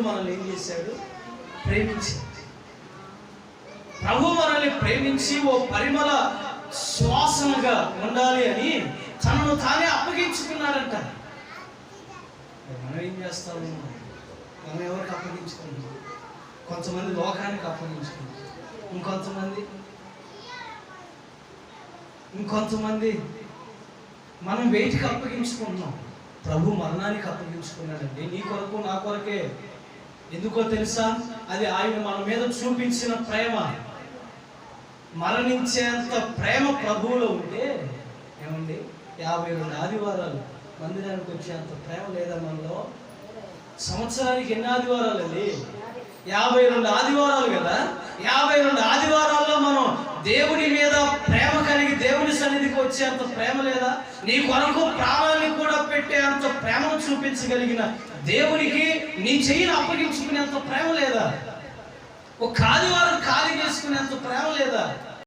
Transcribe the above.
మనల్ని ఏం చేశాడు? ప్రేమించి ప్రభు మనల్ని ప్రేమించి ఓ పరిమళ శ్వాసముగా ఉండాలి అని తనను తానే అప్పగించుకున్నాడంట. మనం ఏం చేస్తాము? మనం ఎవరికి అప్పగించుకుంటాం? కొంతమంది లోకానికి అప్పగించుకుంటాం. ఇంకొంతమంది? ఇంకొంతమంది మనం వేటికి అప్పగించుకుంటున్నాం? ప్రభు మరణానికి అప్పగించుకున్నాడండి. నీ కొరకు నా కొరకే ఎందుకో తెలుసా? అది ఆయన మన మీద చూపించిన ప్రేమ. మరణించేంత ప్రేమ ప్రభువులో ఉంటే ఏమండి యాభై రెండు ఆదివారాలు. మందిరానికి వచ్చేంత ప్రేమ లేదా మనలో? సంవత్సరానికి ఎన్ని ఆదివారాలు అండి యాభై రెండు ఆదివారాలు కదా? యాభై రెండు ఆదివారాల్లో మనం దేవుడి మీద ప్రేమ కలిగి సన్నిధికి వచ్చేంత ప్రేమ లేదా? నీ కొరకు ప్రాణాన్ని కూడా పెట్టేంత ప్రేమను చూపించగలిగిన దేవునికి నీ చెయ్యిని అప్పగించుకునేంత ప్రేమ లేదా?